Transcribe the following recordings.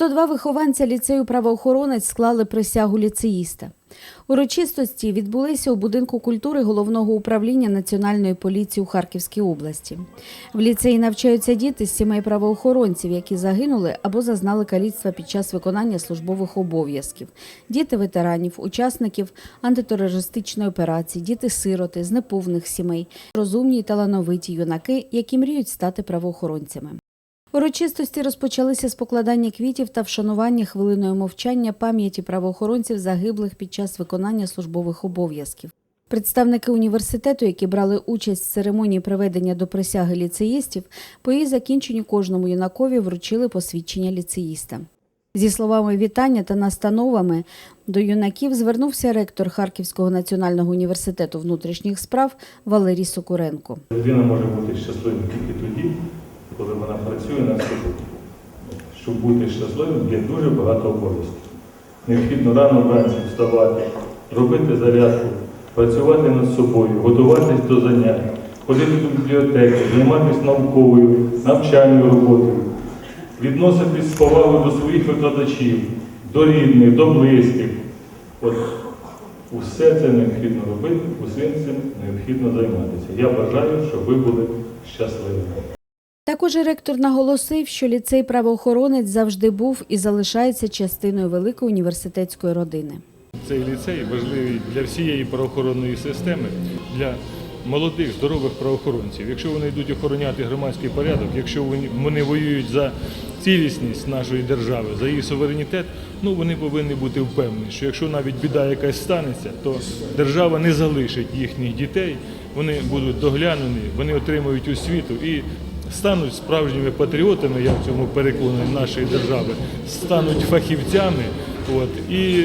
102 вихованця ліцею правоохоронець склали присягу ліцеїста. Урочистості відбулися у будинку культури головного управління Національної поліції у Харківській області. В ліцеї навчаються діти з сімей правоохоронців, які загинули або зазнали каліцтва під час виконання службових обов'язків. Діти ветеранів, учасників антитерористичної операції, діти-сироти з неповних сімей, розумні й талановиті юнаки, які мріють стати правоохоронцями. Урочистості розпочалися з покладання квітів та вшанування хвилиною мовчання пам'яті правоохоронців загиблих під час виконання службових обов'язків. Представники університету, які брали участь в церемонії приведення до присяги ліцеїстів, по її закінченню кожному юнакові вручили посвідчення ліцеїста. Зі словами вітання та настановами до юнаків звернувся ректор Харківського національного університету внутрішніх справ Валерій Сокуренко. Людина може бути щасливою тільки тоді, коли вона працює над собою. Щоб бути щасливим, є дуже багато обов'язків. Необхідно рано вранці вставати, робити зарядку, працювати над собою, готуватись до занять, ходити до бібліотеки, займатися науковою, навчальною роботою, відноситись з повагою до своїх викладачів, до рідних, до близьких. От Усе це необхідно робити, усім цим необхідно займатися. Я бажаю, щоб ви були щасливими. Також ректор наголосив, що ліцей правоохоронець завжди був і залишається частиною великої університетської родини. Цей ліцей важливий для всієї правоохоронної системи, для молодих, здорових правоохоронців. Якщо вони йдуть охороняти громадський порядок, якщо вони, воюють за цілісність нашої держави, за її суверенітет, ну вони повинні бути впевнені, що якщо навіть біда якась станеться, то держава не залишить їхніх дітей, вони будуть доглянені, вони отримують освіту і стануть справжніми патріотами, я в цьому переконаний, нашої держави, стануть фахівцями. От, і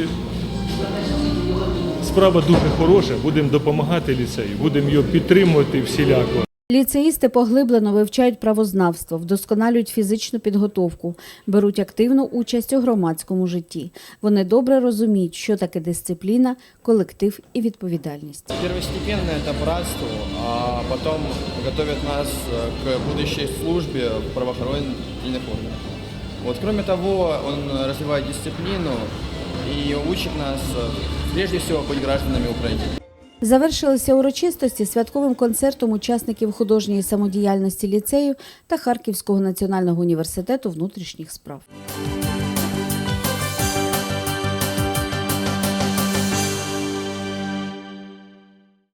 Справа дуже хороша, будемо допомагати ліцею, будемо його підтримувати всіляко. Ліцеїсти поглиблено вивчають правознавство, вдосконалюють фізичну підготовку, беруть активну участь у громадському житті. Вони добре розуміють, що таке дисципліна, колектив і відповідальність. Первостепенно это братство, а потом готовят нас э, к будущей службе в правоохранительных органах. Вот, кроме того, он развивает дисциплину и учит нас э, прежде всего быть гражданами Украины. Завершилися урочистості святковим концертом учасників художньої самодіяльності ліцею та Харківського національного університету внутрішніх справ.